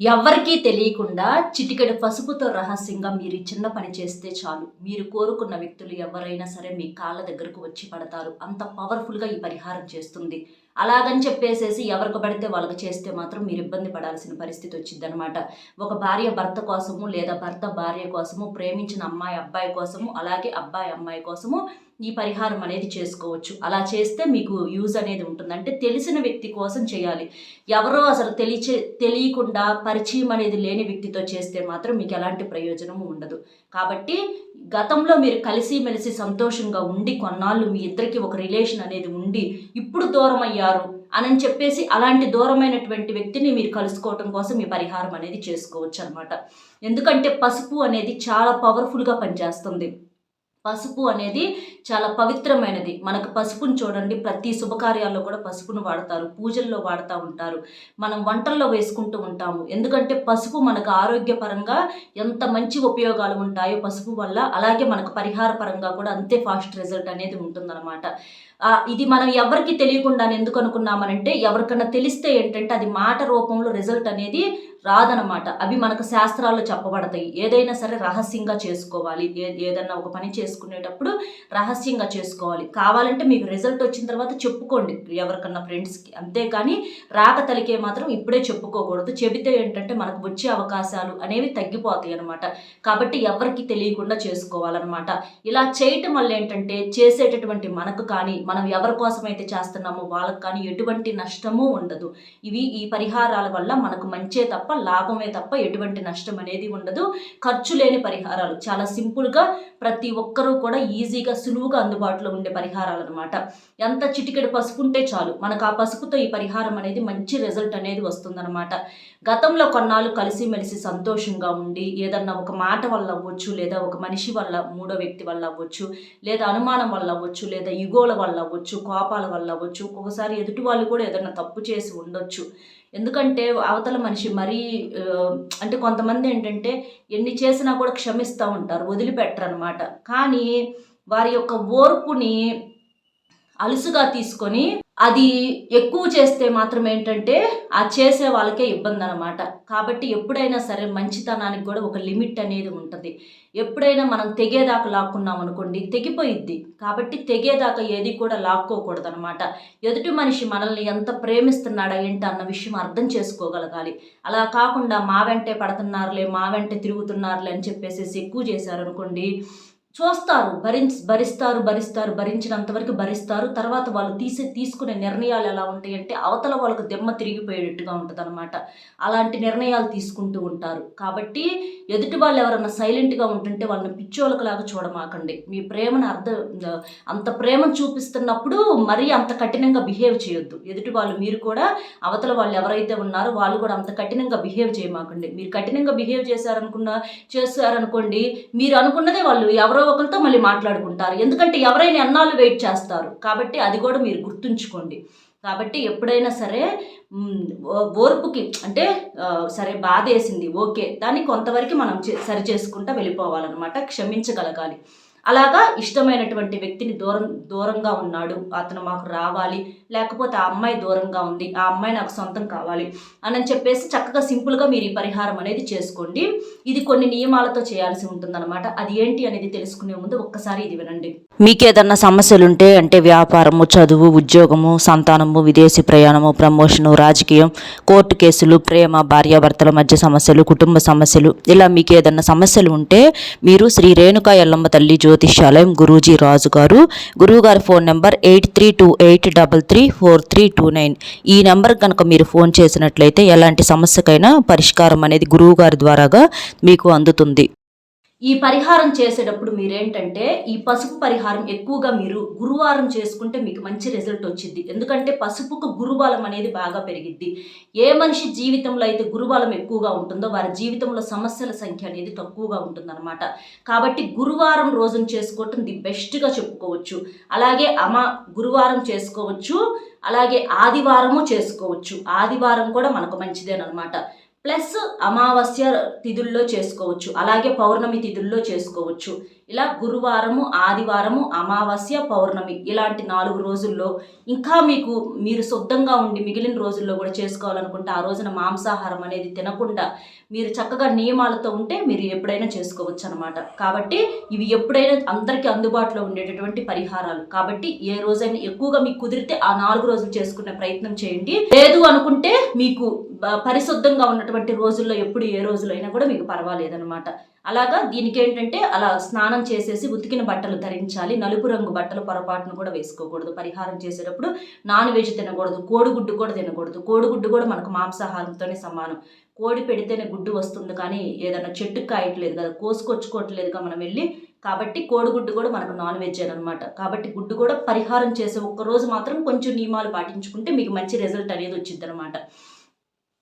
ఎవరికీ తెలియకుండా చిటికెడు పసుపుతో రహస్యంగా మీరు చిన్న పని చేస్తే చాలు. మీరు కోరుకున్న వ్యక్తులు ఎవరైనా సరే మీ కాళ్ళ దగ్గరకు వచ్చి పడతారు. అంత పవర్ఫుల్గా ఈ పరిహారం చేస్తుంది. అలాగని చెప్పేసేసి ఎవరికి పడితే వాళ్ళకి చేస్తే మాత్రం మీరు ఇబ్బంది పడాల్సిన పరిస్థితి వచ్చింది అనమాట ఒక భార్య భర్త కోసము లేదా భర్త భార్య కోసము ప్రేమించిన అమ్మాయి అబ్బాయి కోసము అలాగే అబ్బాయి అమ్మాయి కోసము ఈ పరిహారం అనేది చేసుకోవచ్చు. అలా చేస్తే మీకు యూజ్ అనేది ఉంటుంది. అంటే తెలిసిన వ్యక్తి కోసం చేయాలి. ఎవరో అసలు తెలిచే తెలియకుండా పరిచయం అనేది లేని వ్యక్తితో చేస్తే మాత్రం మీకు ఎలాంటి ప్రయోజనము ఉండదు. కాబట్టి గతంలో మీరు కలిసి మెలిసి సంతోషంగా ఉండి కొన్నాళ్ళు మీ ఇద్దరికి ఒక రిలేషన్ అనేది ఉండి ఇప్పుడు దూరం అయ్యారు అని చెప్పేసి అలాంటి దూరమైనటువంటి వ్యక్తిని మీరు కలుసుకోవటం కోసం ఈ పరిహారం అనేది చేసుకోవచ్చు అనమాట ఎందుకంటే పసుపు అనేది చాలా పవర్ఫుల్గా పనిచేస్తుంది. పసుపు అనేది చాలా పవిత్రమైనది. మనకు పసుపును చూడండి ప్రతి శుభకార్యాల్లో కూడా పసుపును వాడతారు పూజల్లో వాడుతూ ఉంటారు మనం వంటల్లో వేసుకుంటూ ఉంటాము. ఎందుకంటే పసుపు మనకు ఆరోగ్యపరంగా ఎంత మంచి ఉపయోగాలు ఉంటాయో పసుపు వల్ల అలాగే మనకు పరిహార పరంగా కూడా అంతే ఫాస్ట్ రిజల్ట్ అనేది ఉంటుందన్నమాట. ఇది మనం ఎవరికి తెలియకుండా ఎందుకు అనుకున్నామనంటే ఎవరికన్నా తెలిస్తే ఏంటంటే అది మాట రూపంలో రిజల్ట్ అనేది రాదనమాట అవి మనకు శాస్త్రాల్లో చెప్పబడతాయి. ఏదైనా సరే రహస్యంగా చేసుకోవాలి. ఏ ఏదన్నా ఒక పని చేసుకునేటప్పుడు రహస్యంగా చేసుకోవాలి. కావాలంటే మీకు రిజల్ట్ వచ్చిన తర్వాత చెప్పుకోండి. ఎవరికన్నా ఫ్రెండ్స్కి అంతేకాని రాక తలికే మాత్రం ఇప్పుడే చెప్పుకోకూడదు. చెబితే ఏంటంటే మనకు వచ్చే అవకాశాలు అనేవి తగ్గిపోతాయి అనమాట కాబట్టి ఎవరికి తెలియకుండా చేసుకోవాలన్నమాట. ఇలా చేయటం వల్ల ఏంటంటే చేసేటటువంటి మనకు కానీ మనం ఎవరి కోసం అయితే చేస్తున్నామో వాళ్ళకి కానీ ఎటువంటి నష్టము ఉండదు. ఇవి ఈ పరిహారాల వల్ల మనకు మంచే తప్ప లాభమే తప్ప ఎటువంటి నష్టం అనేది ఉండదు. ఖర్చు లేని పరిహారాలు చాలా సింపుల్గా ప్రతి ఒక్కరూ కూడా ఈజీగా సులువుగా అందుబాటులో ఉండే పరిహారాలు అనమాట ఎంత చిటికెడు పసుపు ఉంటే చాలు. మనకు ఆ పసుపుతో ఈ పరిహారం అనేది మంచి రిజల్ట్ అనేది వస్తుందన్నమాట. గతంలో కొన్నాళ్ళు కలిసిమెలిసి సంతోషంగా ఉండి ఏదన్నా ఒక మాట వల్ల అవ్వచ్చు లేదా ఒక మనిషి వల్ల మూడో వ్యక్తి వల్ల అవ్వచ్చు లేదా అనుమానం వల్ల అవ్వచ్చు లేదా యుగోల వల్ల అవ్వచ్చు కోపాల వల్ల అవ్వచ్చు ఒకసారి ఎదుటి వాళ్ళు కూడా ఏదన్నా తప్పు చేసి ఉండొచ్చు. ఎందుకంటే అవతల మనిషి మరీ అంటే కొంతమంది ఏంటంటే ఎన్ని చేసినా కూడా క్షమిస్తూ ఉంటారు వదిలిపెట్టరు అనమాట కానీ వారి యొక్క ఓర్పుని అలుసుగా తీసుకొని అది ఎక్కువ చేస్తే మాత్రం ఏంటంటే ఆ చేసే వాళ్ళకే ఇబ్బంది అనమాట కాబట్టి ఎప్పుడైనా సరే మంచితనానికి కూడా ఒక లిమిట్ అనేది ఉంటుంది. ఎప్పుడైనా మనం తెగేదాకా లాక్కున్నాం అనుకోండి తెగిపోయిద్ది. కాబట్టి తెగేదాకా ఏది కూడా లాక్కోకూడదు అనమాట ఎదుటి మనిషి మనల్ని ఎంత ప్రేమిస్తున్నాడా ఏంటి అన్న విషయం అర్థం చేసుకోగలగాలి. అలా కాకుండా మా వెంటే పడుతున్నారులే మా వెంటే తిరుగుతున్నారులే అని చెప్పేసి ఎక్కువ చేశారనుకోండి చూస్తారు భరించి భరిస్తారు భరిస్తారు భరించినంతవరకు భరిస్తారు. తర్వాత వాళ్ళు తీసే తీసుకునే నిర్ణయాలు ఎలా ఉంటాయి అంటే అవతల వాళ్ళకు దెమ్మ తిరిగిపోయేటట్టుగా ఉంటుంది అనమాట అలాంటి నిర్ణయాలు తీసుకుంటూ ఉంటారు. కాబట్టి ఎదుటి వాళ్ళు ఎవరన్నా సైలెంట్గా ఉంటుంటే వాళ్ళని పిచ్చోళ్ళకులాగా చూడమాకండి. మీ ప్రేమను అర్థం అంత ప్రేమను చూపిస్తున్నప్పుడు మరీ అంత కఠినంగా బిహేవ్ చేయొద్దు. ఎదుటి వాళ్ళు మీరు కూడా అవతల వాళ్ళు ఎవరైతే ఉన్నారో వాళ్ళు కూడా అంత కఠినంగా బిహేవ్ చేయమాకండి. మీరు కఠినంగా బిహేవ్ చేశారనుకున్న చేశారనుకోండి మీరు అనుకున్నదే వాళ్ళు ఎవరో ఒకరితో మళ్ళీ మాట్లాడుకుంటారు. ఎందుకంటే ఎవరైనా ఎన్నాళ్ళు వెయిట్ చేస్తారు. కాబట్టి అది కూడా మీరు గుర్తుంచుకోండి. కాబట్టి ఎప్పుడైనా సరే ఓర్పుకి అంటే సరే బాధ వేసింది ఓకే. దాన్ని కొంతవరకు మనం సరి చేసుకుంటా వెళ్ళిపోవాలన్నమాట. క్షమించగలగాలి. అలాగా ఇష్టమైనటువంటి వ్యక్తిని దూరం దూరంగా ఉన్నాడు. అతను మాకు రావాలి. లేకపోతే ఆ అమ్మాయి దూరంగా ఉంది. ఆ అమ్మాయి నాకు సొంతం కావాలి అని చెప్పేసి చక్కగా సింపుల్గా మీరు ఈ పరిహారం అనేది చేసుకోండి. ఇది కొన్ని నియమాలతో చేయాల్సి ఉంటుందన్నమాట. అది ఏంటి అనేది తెలుసుకునే ముందు ఒక్కసారి ఇది వినండి. మీకు సమస్యలుంటే సమస్యలు ఉంటే అంటే వ్యాపారము చదువు ఉద్యోగము సంతానము విదేశీ ప్రయాణము ప్రమోషను రాజకీయం కోర్టు కేసులు ప్రేమ భార్యాభర్తల మధ్య సమస్యలు కుటుంబ సమస్యలు ఇలా మీకు ఏదన్నా సమస్యలు ఉంటే మీరు శ్రీ రేణుకా ఎల్లమ్మ తల్లి జ్యోతిష్యాలయం గురూజీ రాజు గారు గురువుగారి phone number eight three two eight double three four three two nine. ఈ నెంబర్ కనుక మీరు ఫోన్ చేసినట్లయితే ఎలాంటి సమస్యకైనా పరిష్కారం అనేది గురువు గారి ద్వారాగా మీకు అందుతుంది. ఈ పరిహారం చేసేటప్పుడు మీరేంటంటే ఈ పసుపు పరిహారం ఎక్కువగా మీరు గురువారం చేసుకుంటే మీకు మంచి రిజల్ట్ వచ్చింది. ఎందుకంటే పసుపుకు గురుబలం అనేది బాగా పెరిగిద్ది. ఏ మనిషి జీవితంలో అయితే గురుబలం ఎక్కువగా ఉంటుందో వారి జీవితంలో సమస్యల సంఖ్య అనేది తక్కువగా ఉంటుందన్నమాట. కాబట్టి గురువారం రోజున చేసుకోవటం ది బెస్ట్గా చెప్పుకోవచ్చు. అలాగే అమ గురువారం చేసుకోవచ్చు. అలాగే ఆదివారము చేసుకోవచ్చు. ఆదివారం కూడా మనకు మంచిదేనమాట ప్లస్ అమావాస్య తిథుల్లో చేసుకోవచ్చు. అలాగే పౌర్ణమి తిథుల్లో చేసుకోవచ్చు. ఇలా గురువారము ఆదివారము అమావాస్య పౌర్ణమి ఇలాంటి నాలుగు రోజుల్లో ఇంకా మీకు మీరు శుద్ధంగా ఉండి మిగిలిన రోజుల్లో కూడా చేసుకోవాలనుకుంటే ఆ రోజున మాంసాహారం అనేది తినకుండా మీరు చక్కగా నియమాలతో ఉంటే మీరు ఎప్పుడైనా చేసుకోవచ్చు అనమాట కాబట్టి ఇవి ఎప్పుడైనా అందరికీ అందుబాటులో ఉండేటటువంటి పరిహారాలు. కాబట్టి ఏ రోజైనా ఎక్కువగా మీకు కుదిరితే ఆ నాలుగు రోజులు చేసుకునే ప్రయత్నం చేయండి. లేదు అనుకుంటే మీకు పరిశుద్ధంగా ఉన్నటువంటి రోజుల్లో ఎప్పుడు ఏ రోజులైనా కూడా మీకు పర్వాలేదనమాట అలాగా దీనికి ఏంటంటే అలా స్నానం చేసేసి ఉతికిన బట్టలు ధరించాలి. నలుపు రంగు బట్టలు పొరపాటును కూడా వేసుకోకూడదు. పరిహారం చేసేటప్పుడు నాన్ వెజ్ తినకూడదు. కోడిగుడ్డు కూడా తినకూడదు. కోడిగుడ్డు కూడా మనకు మాంసాహారంతోనే సమానం. కోడి పెడితేనే గుడ్డు వస్తుంది కానీ ఏదైనా చెట్టుకు కాయట్లేదు కదా కోసుకొచ్చుకోవట్లేదుగా మనం వెళ్ళి. కాబట్టి కోడిగుడ్డు కూడా మనకు నాన్ వెజ్ అనమాట కాబట్టి గుడ్డు కూడా పరిహారం చేసే ఒక్కరోజు మాత్రం కొంచెం నియమాలు పాటించుకుంటే మీకు మంచి రిజల్ట్ అనేది వచ్చింది అనమాట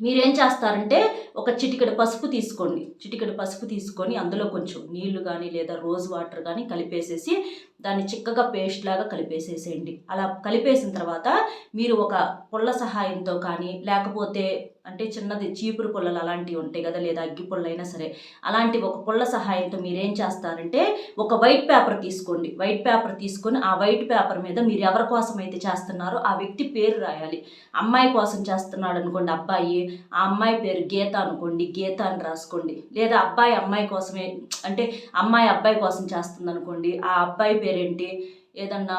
మీరేం చేస్తారంటే ఒక చిటికెడు పసుపు తీసుకోండి. చిటికెడు పసుపు తీసుకొని అందులో కొంచెం నీళ్ళు కానీ లేదా రోజ్ వాటర్ కానీ కలిపేసేసి దాన్ని చిక్కగా పేస్ట్ లాగా కలిపేసేసేయండి. అలా కలిపేసిన తర్వాత మీరు ఒక పుల్ల సహాయంతో కానీ లేకపోతే అంటే చిన్నది చీపురు పుల్లలు అలాంటివి ఉంటాయి కదా లేదా అగ్గి పుల్ల అయినా సరే. అలాంటి ఒక పుల్ల సహాయంతో మీరేం చేస్తారంటే ఒక వైట్ పేపర్ తీసుకోండి. వైట్ పేపర్ తీసుకొని ఆ వైట్ పేపర్ మీద మీరు ఎవరి కోసం అయితే చేస్తున్నారో ఆ వ్యక్తి పేరు రాయాలి. అమ్మాయి కోసం చేస్తున్నాడు అనుకోండి అబ్బాయి ఆ అమ్మాయి పేరు గీత అనుకోండి గీత అని రాసుకోండి. లేదా అబ్బాయి అమ్మాయి కోసమే అంటే అమ్మాయి అబ్బాయి కోసం చేస్తుంది అనుకోండి ఆ అబ్బాయి పేరేంటి? ఏదన్నా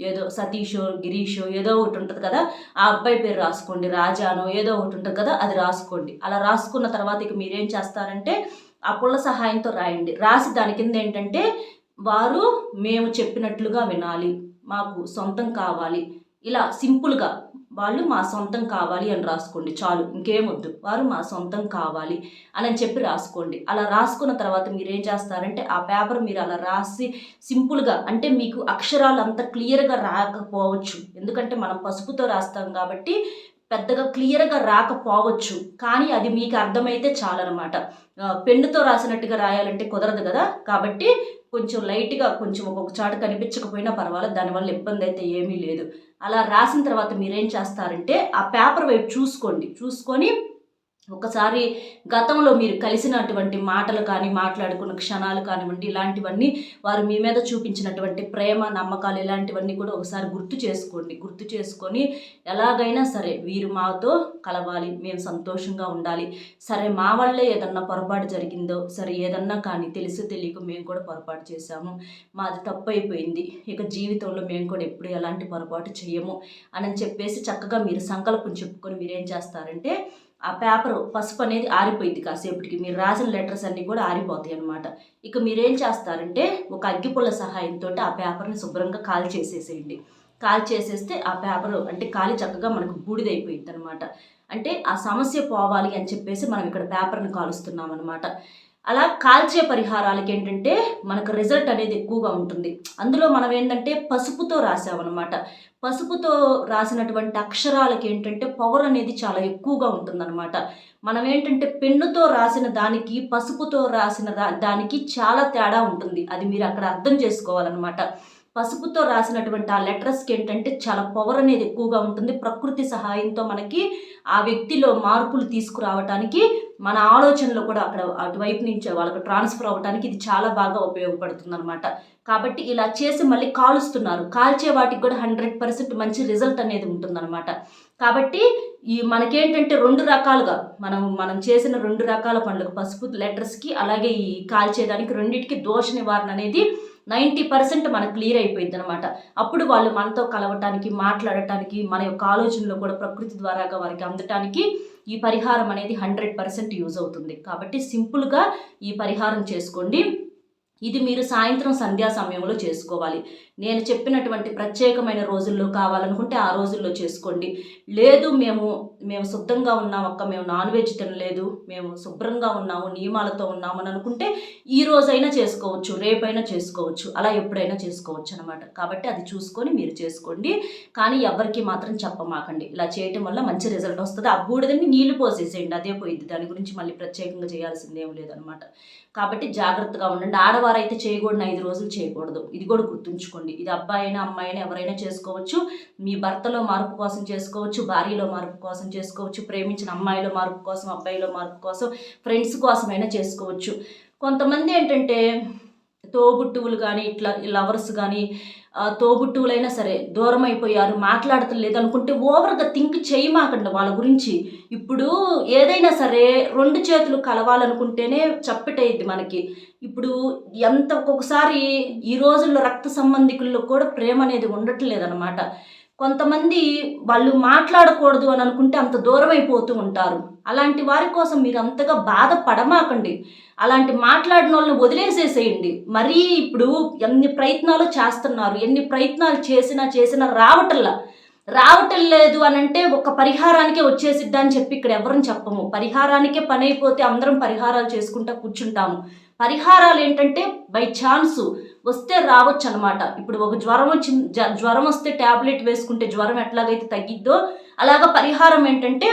ఏదో సతీషో గిరీషో ఏదో ఒకటి ఉంటుంది కదా ఆ అబ్బాయి పేరు రాసుకోండి రాజానో ఏదో ఒకటి ఉంటుంది కదా అది రాసుకోండి. అలా రాసుకున్న తర్వాత ఇక మీరేం చేస్తారంటే ఆ పుల్ల సహాయంతో రాయండి. రాసి దాని కింద ఏంటంటే వారు మేము చెప్పినట్లుగా వినాలి మాకు సొంతం కావాలి ఇలా సింపుల్గా వాళ్ళు మా సొంతం కావాలి అని రాసుకోండి చాలు ఇంకేమొద్దు వారు మా సొంతం కావాలి అని చెప్పి రాసుకోండి. అలా రాసుకున్న తర్వాత మీరు ఏం చేస్తారంటే ఆ పేపర్ మీరు అలా రాసి సింపుల్గా అంటే మీకు అక్షరాలు అంత క్లియర్గా రాకపోవచ్చు. ఎందుకంటే మనం పసుపుతో రాస్తాం కాబట్టి పెద్దగా క్లియర్గా రాకపోవచ్చు. కానీ అది మీకు అర్థమైతే చాలన్నమాట. పెన్నుతో రాసినట్టుగా రాయాలంటే కుదరదు కదా. కాబట్టి కొంచెం లైట్గా కొంచెం ఒక్కొక్క చాటు కనిపించకపోయినా పర్వాలేదు దానివల్ల ఇబ్బంది అయితే ఏమీ లేదు. అలా రాసిన తర్వాత మీరేం చేస్తారంటే ఆ పేపర్ వైపు చూసుకోండి. చూసుకొని ఒకసారి గతంలో మీరు కలిసినటువంటి మాటలు కానీ మాట్లాడుకున్న క్షణాలు కానివ్వండి ఇలాంటివన్నీ వారు మీ మీద చూపించినటువంటి ప్రేమ నమ్మకాలు ఇలాంటివన్నీ కూడా ఒకసారి గుర్తు చేసుకోండి. గుర్తు చేసుకొని ఎలాగైనా సరే వీరు మాతో కలవాలి మేము సంతోషంగా ఉండాలి. సరే మా వల్లే ఏదన్నా పొరపాటు జరిగిందో సరే ఏదన్నా కానీ తెలిసి తెలియక మేము కూడా పొరపాటు చేశాము. మాది తప్పు అయిపోయింది ఇక జీవితంలో మేము కూడా ఎప్పుడు ఎలాంటి పొరపాటు చేయము అని చెప్పేసి చక్కగా మీరు సంకల్పం చెప్పుకొని మీరేం చేస్తారంటే ఆ పేపర్ పసుపు అనేది ఆరిపోయింది కాసేపటికి. మీరు రాసిన లెటర్స్ అన్నీ కూడా ఆరిపోతాయి అనమాట ఇక మీరేం చేస్తారంటే ఒక అగ్గిపుల్ల సహాయంతో ఆ పేపర్ని శుభ్రంగా కాల్ చేసేసేయండి. కాల్ చేసేస్తే ఆ పేపర్ అంటే కాలి చక్కగా మనకు బూడిదైపోయింది అనమాట అంటే ఆ సమస్య పోవాలి అని చెప్పేసి మనం ఇక్కడ పేపర్ని కాలుస్తున్నాం అనమాట అలా కాల్చే పరిహారాలకి ఏంటంటే మనకు రిజల్ట్ అనేది ఎక్కువగా ఉంటుంది. అందులో మనం ఏంటంటే పసుపుతో రాసామన్నమాట. పసుపుతో రాసినటువంటి అక్షరాలకి ఏంటంటే పవర్ అనేది చాలా ఎక్కువగా ఉంటుందన్నమాట. మనం ఏంటంటే పెన్నుతో రాసిన దానికి పసుపుతో రాసిన దా- దానికి చాలా తేడా ఉంటుంది. అది మీరు అక్కడ అర్థం చేసుకోవాలన్నమాట. పసుపుతో రాసినటువంటి ఆ లెటర్స్కి ఏంటంటే చాలా పవర్ అనేది ఎక్కువగా ఉంటుంది. ప్రకృతి సహాయంతో మనకి ఆ వ్యక్తిలో మార్పులు తీసుకురావటానికి మన ఆలోచనలు కూడా అక్కడ అటువైపు నుంచి వాళ్ళకి ట్రాన్స్ఫర్ అవ్వడానికి ఇది చాలా బాగా ఉపయోగపడుతుంది అనమాట కాబట్టి ఇలా చేసి మళ్ళీ కాలుస్తున్నారు. కాల్చే వాటికి కూడా హండ్రెడ్ పర్సెంట్ మంచి రిజల్ట్ అనేది ఉంటుందన్నమాట. కాబట్టి ఈ మనకేంటంటే రెండు రకాలుగా మనం మనం చేసిన రెండు రకాల పనులకు పసుపు లెటర్స్కి అలాగే ఈ కాల్చేదానికి రెండింటికి దోష నివారణ అనేది నైంటీ పర్సెంట్ మనకు క్లియర్ అయిపోయింది అనమాట అప్పుడు వాళ్ళు మనతో కలవటానికి మాట్లాడటానికి మన యొక్క ఆలోచనలో కూడా ప్రకృతి ద్వారాగా వారికి అందటానికి ఈ పరిహారం అనేది హండ్రెడ్ పర్సెంట్ యూజ్ అవుతుంది. కాబట్టి సింపుల్గా ఈ పరిహారం చేసుకోండి. ఇది మీరు సాయంత్రం సంధ్యా సమయంలో చేసుకోవాలి. నేను చెప్పినటువంటి ప్రత్యేకమైన రోజుల్లో కావాలనుకుంటే ఆ రోజుల్లో చేసుకోండి. లేదు మేము మేము శుద్ధంగా ఉన్నాం అక్క మేము నాన్ వెజ్ తినలేదు మేము శుభ్రంగా ఉన్నాము నియమాలతో ఉన్నాము అని అనుకుంటే ఈ రోజైనా చేసుకోవచ్చు రేపైనా చేసుకోవచ్చు అలా ఎప్పుడైనా చేసుకోవచ్చు అనమాట కాబట్టి అది చూసుకొని మీరు చేసుకోండి. కానీ ఎవరికి మాత్రం చెప్పమాకండి. ఇలా చేయటం వల్ల మంచి రిజల్ట్ వస్తుంది. ఆ బూడిదని నీళ్ళు పోసేసేయండి. అదే పోయింది. దాని గురించి మళ్ళీ ప్రత్యేకంగా చేయాల్సింది లేదనమాట కాబట్టి జాగ్రత్తగా ఉండండి. ఆడవారైతే చేయకూడని ఐదు రోజులు చేయకూడదు. ఇది కూడా గుర్తుంచుకోండి. ఇది అబ్బాయి అయినా అమ్మాయి అయినా ఎవరైనా చేసుకోవచ్చు. మీ భర్తలో మార్పు కోసం చేసుకోవచ్చు భార్యలో మార్పు కోసం చేసుకోవచ్చు ప్రేమించిన అమ్మాయిలో మార్పు కోసం అబ్బాయిలో మార్పు కోసం ఫ్రెండ్స్ కోసమైనా చేసుకోవచ్చు. కొంతమంది ఏంటంటే తోబుట్టువులు కానీ ఇట్లా లవర్స్ కానీ తోబుట్టువులైనా సరే దూరం అయిపోయారు మాట్లాడతలేదు అనుకుంటే ఓవర్గా థింక్ చేయమాకండి వాళ్ళ గురించి. ఇప్పుడు ఏదైనా సరే రెండు చేతులు కలవాలనుకుంటేనే చప్పటైద్ది మనకి. ఇప్పుడు ఎంత ఒక్కొక్కసారి ఈ రోజుల్లో రక్త సంబంధికుల్లో కూడా ప్రేమ అనేది ఉండట్లేదు అనమాట కొంతమంది వాళ్ళు మాట్లాడకూడదు అని అనుకుంటే అంత దూరం అయిపోతూ ఉంటారు. అలాంటి వారి కోసం మీరు అంతగా బాధపడమాకండి. అలాంటి మాట్లాడిన వాళ్ళని వదిలేసేసేయండి. మరీ ఇప్పుడు ఎన్ని ప్రయత్నాలు చేస్తున్నారు ఎన్ని ప్రయత్నాలు చేసినా చేసినా రావటల్లా రావటం లేదు అని అంటే ఒక పరిహారానికే వచ్చేసిద్దా అని చెప్పి ఇక్కడ ఎవరిని చెప్పము. పరిహారానికే పని అయిపోతే అందరం పరిహారాలు చేసుకుంటా కూర్చుంటాము. పరిహారాలు ఏంటంటే బై ఛాన్స్ వస్తే రావచ్చు అనమాట ఇప్పుడు ఒక జ్వరం వచ్చి జ- జ్వరం వస్తే ట్యాబ్లెట్ వేసుకుంటే జ్వరం ఎట్లాగైతే తగ్గిద్దో అలాగ పరిహారం ఏంటంటే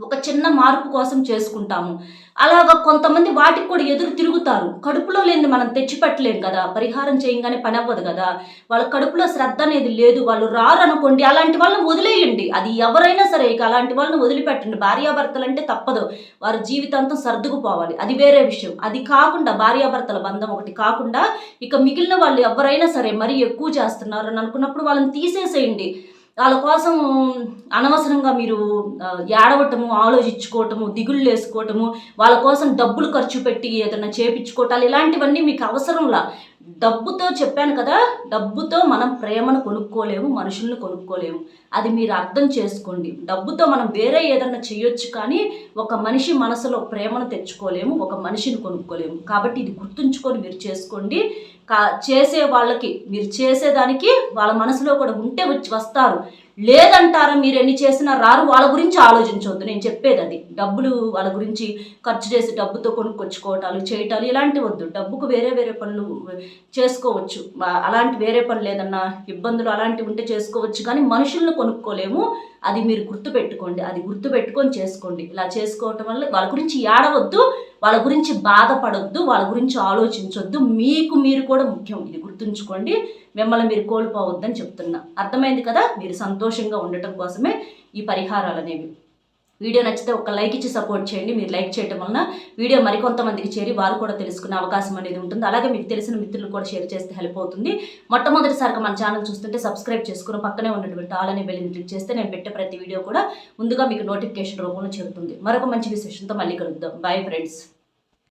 ఒక చిన్న మార్పు కోసం చేసుకుంటాము. అలాగ కొంతమంది వాటికి కూడా ఎదురు తిరుగుతారు. కడుపులో లేని మనం తెచ్చిపెట్టలేం కదా. పరిహారం చేయంగానే పని అవ్వదు కదా. వాళ్ళ కడుపులో శ్రద్ధ అనేది లేదు. వాళ్ళు రారనుకోండి అలాంటి వాళ్ళని వదిలేయండి. అది ఎవరైనా సరే ఇక అలాంటి వాళ్ళని వదిలిపెట్టండి. భార్యాభర్తలు అంటే తప్పదు. వారి జీవితాంతం సర్దుకుపోవాలి. అది వేరే విషయం. అది కాకుండా భార్యాభర్తల బంధం ఒకటి కాకుండా ఇక మిగిలిన వాళ్ళు ఎవరైనా సరే మరీ ఎక్కువ చేస్తున్నారు అని అనుకున్నప్పుడు వాళ్ళని తీసేసేయండి. వాళ్ళ కోసం అనవసరంగా మీరు ఏడవటము ఆలోచించుకోవటము దిగుళ్ళు వేసుకోవటము వాళ్ళ కోసం డబ్బులు ఖర్చు పెట్టి ఏదైనా చేపించుకోవటాలు ఇలాంటివన్నీ మీకు అవసరంలా. డబ్బుతో చెప్పాను కదా డబ్బుతో మనం ప్రేమను కొనుక్కోలేము మనుషుల్ని కొనుక్కోలేము. అది మీరు అర్థం చేసుకోండి. డబ్బుతో మనం వేరే ఏదన్నా చేయొచ్చు కానీ ఒక మనిషి మనసులో ప్రేమను తెచ్చుకోలేము ఒక మనిషిని కొనుక్కోలేము. కాబట్టి ఇది గుర్తుంచుకొని మీరు చేసుకోండి. కా చేసే వాళ్ళకి మీరు చేసేదానికి వాళ్ళ మనసులో కూడా ఉంటే వచ్చి వస్తారు. లేదంటారా మీరు ఎన్ని చేసినా రారు? వాళ్ళ గురించి ఆలోచించవద్దు నేను చెప్పేది అది. డబ్బులు వాళ్ళ గురించి ఖర్చు చేసి డబ్బుతో కొనుక్కొచ్చుకోవటాలు చేయటాలు ఇలాంటివి వద్దు. డబ్బుకు వేరే వేరే పనులు చేసుకోవచ్చు. అలాంటి వేరే పనులు ఏదన్నా ఇబ్బందులు అలాంటివి ఉంటే చేసుకోవచ్చు. కానీ మనుషులను కొనుక్కోలేము. అది మీరు గుర్తుపెట్టుకోండి. అది గుర్తుపెట్టుకొని చేసుకోండి. ఇలా చేసుకోవటం వల్ల వాళ్ళ గురించి ఏడవద్దు. వాళ్ళ గురించి బాధపడొద్దు వాళ్ళ గురించి ఆలోచించొద్దు. మీకు మీరు కూడా ముఖ్యం. ఇది గుర్తుంచుకోండి. మిమ్మల్ని మీరు కోల్పోవద్దని చెప్తున్నా. అర్థమైంది కదా? మీరు సంతోషంగా ఉండటం కోసమే ఈ పరిహారాలు అనేవి వీడియో నచ్చితే ఒక లైక్ ఇచ్చి సపోర్ట్ చేయండి. మీరు లైక్ చేయడం వలన వీడియో మరికొంతమందికి చేరి వారు కూడా తెలుసుకునే అవకాశం అనేది ఉంటుంది. అలాగే మీకు తెలిసిన మిత్రులు కూడా షేర్ చేస్తే హెల్ప్ అవుతుంది. మొట్టమొదటిసారిగా మన ఛానల్ చూస్తుంటే సబ్స్క్రైబ్ చేసుకుని పక్కనే ఉన్నటువంటి ఆల్ అనే బెల్లిని క్లిక్ చేస్తే నేను పెట్టే ప్రతి వీడియో కూడా ముందుగా మీకు నోటిఫికేషన్ రూపంలో చేరుతుంది. మరొక మంచి విశేషంతో మళ్ళీ కలుద్దాం. Bye friends